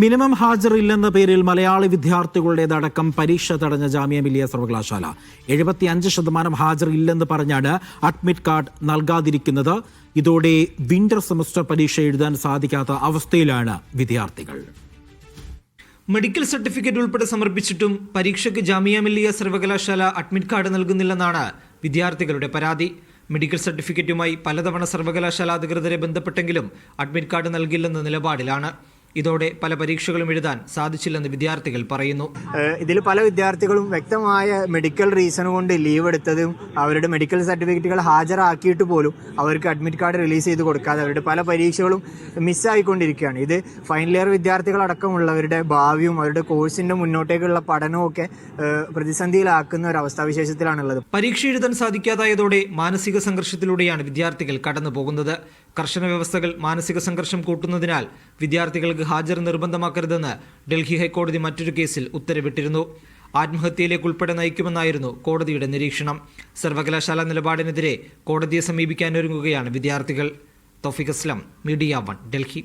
Minimum ഹാജർ ഇല്ലെന്ന പേരിൽ മലയാളി വിദ്യാർത്ഥികളുടേതടക്കം പരീക്ഷ തടഞ്ഞ ജാമ്യ മില്ലിയ സർവകലാശാല. എഴുപത്തിയഞ്ച് ശതമാനം ഹാജർ ഇല്ലെന്ന് പറഞ്ഞാണ് അഡ്മിറ്റ് കാർഡ് നൽകാതിരിക്കുന്നത്. ഇതോടെ വിന്റർ സെമസ്റ്റർ പരീക്ഷ എഴുതാൻ സാധിക്കാത്ത അവസ്ഥയിലാണ് വിദ്യാർത്ഥികൾ. മെഡിക്കൽ സർട്ടിഫിക്കറ്റ് ഉൾപ്പെടെ സമർപ്പിച്ചിട്ടും പരീക്ഷയ്ക്ക് ജാമിയ സർവകലാശാല അഡ്മിറ്റ് കാർഡ് നൽകുന്നില്ലെന്നാണ് വിദ്യാർത്ഥികളുടെ പരാതി. മെഡിക്കൽ സർട്ടിഫിക്കറ്റുമായി പലതവണ സർവകലാശാല അധികൃതരെ ബന്ധപ്പെട്ടെങ്കിലും അഡ്മിറ്റ് കാർഡ് നൽകില്ലെന്ന നിലപാടിലാണ്. ഇതോടെ പല പരീക്ഷകളും എഴുതാൻ സാധിച്ചില്ലെന്ന് വിദ്യാർത്ഥികൾ പറയുന്നു. ഇതിൽ പല വിദ്യാർത്ഥികളും വ്യക്തമായ മെഡിക്കൽ റീസൺ കൊണ്ട് ലീവ് എടുത്തതും അവരുടെ മെഡിക്കൽ സർട്ടിഫിക്കറ്റുകൾ ഹാജരാക്കിയിട്ട് പോലും അവർക്ക് അഡ്മിറ്റ് കാർഡ് റിലീസ് ചെയ്ത് കൊടുക്കാതെ അവരുടെ പല പരീക്ഷകളും മിസ്സായിക്കൊണ്ടിരിക്കുകയാണ് ഇത് ഫൈനൽ ഇയർ വിദ്യാർത്ഥികളടക്കമുള്ളവരുടെ ഭാവിയും അവരുടെ കോഴ്സിന്റെ മുന്നോട്ടേക്കുള്ള പഠനവും ഒക്കെ പ്രതിസന്ധിയിലാക്കുന്ന ഒരു അവസ്ഥാവിശേഷത്തിലാണുള്ളത്. പരീക്ഷ എഴുതാൻ സാധിക്കാതായതോടെ മാനസിക സംഘർഷത്തിലൂടെയാണ് വിദ്യാർത്ഥികൾ കടന്നു പോകുന്നത് കർശന വ്യവസ്ഥകൾ മാനസിക സംഘർഷം കൂട്ടുന്നതിനാൽ വിദ്യാർത്ഥികൾക്ക് ഹാജർ നിർബന്ധമാക്കരുതെന്ന് ഡൽഹി ഹൈക്കോടതി മറ്റൊരു കേസിൽ ഉത്തരവിട്ടിരുന്നു. ആത്മഹത്യയിലേക്ക് ഉൾപ്പെടെ നയിക്കുമെന്നായിരുന്നു കോടതിയുടെ നിരീക്ഷണം. സർവകലാശാല നിലപാടിനെതിരെ കോടതിയെ സമീപിക്കാനൊരുങ്ങുകയാണ് വിദ്യാർത്ഥികൾ. Thoufeeq Aslam media one Delhi.